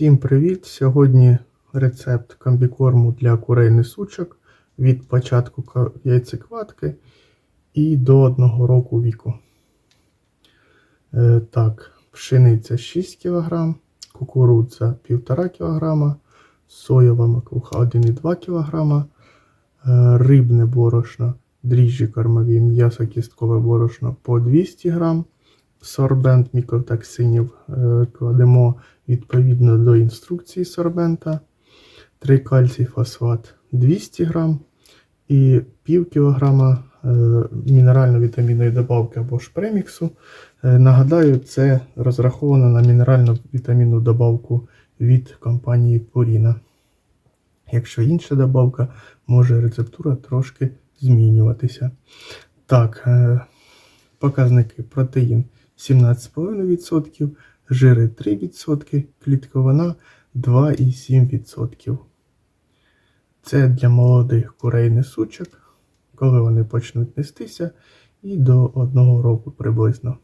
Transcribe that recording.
Всім привіт! Сьогодні рецепт комбікорму для курей несучок від початку яйцекватки і до 1 року віку. Е, так, пшениця 6 кг, кукурудза 1,5 кг, соєва макуха 1,2 кг, рибне борошно, дріжджі кормові, м'ясо кісткове борошно по 200 г, сорбент мікротоксинів е, кладемо відповідно до інструкції сорбента, 3 кальцій фосфат 200 г і пів кілограма е, мінерально-вітамінної добавки або ж преміксу. Е, Нагадаю, це розраховано на мінеральну вітамінну добавку від компанії Purina. Якщо інша добавка, може рецептура трошки змінюватися. Так, показники протеїн 17,5%, жири 3%, клітковина 2,7%. Це для молодих курей несучок, коли вони почнуть нестися, і до одного року приблизно.